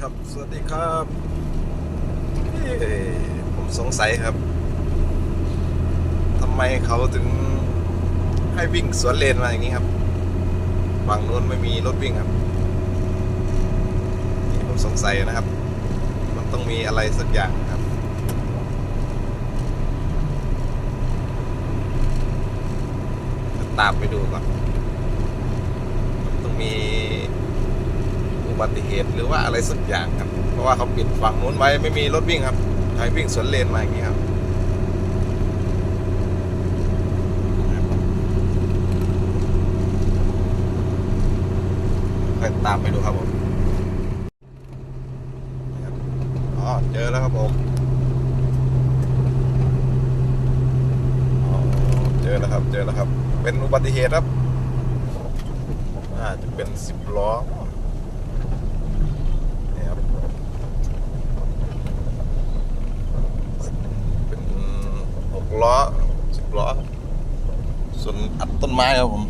ครับ สวัสดีครับผมสงสัยครับทำไมเขาถึงให้วิ่งสวนเลนมาอย่างนี้ครับฝั่งนู้นไม่มีรถวิ่งครับนี่ผมสงสัยนะครับ มันต้องมีอะไรสักอย่างครับตามไปดูก่อนต้องมี อุบัติเหตุหรือว่าอะไรสักอย่างครับ เพราะว่าเขาปิดฝั่งนู้นไว้ไม่มีรถวิ่งครับใครวิ่งสวนเลนมาอย่างนี้ครับค่อยตามไปดูครับผมอ๋อเจอแล้วครับผมอ๋อเจอแล้วครับ เจอแล้วครับ เป็นอุบัติเหตุครับน่าจะเป็นสิบล้อนี่ครับ เป็นหก ล้อสิบล้อ ส่วนอัดต้นไม้ครับผม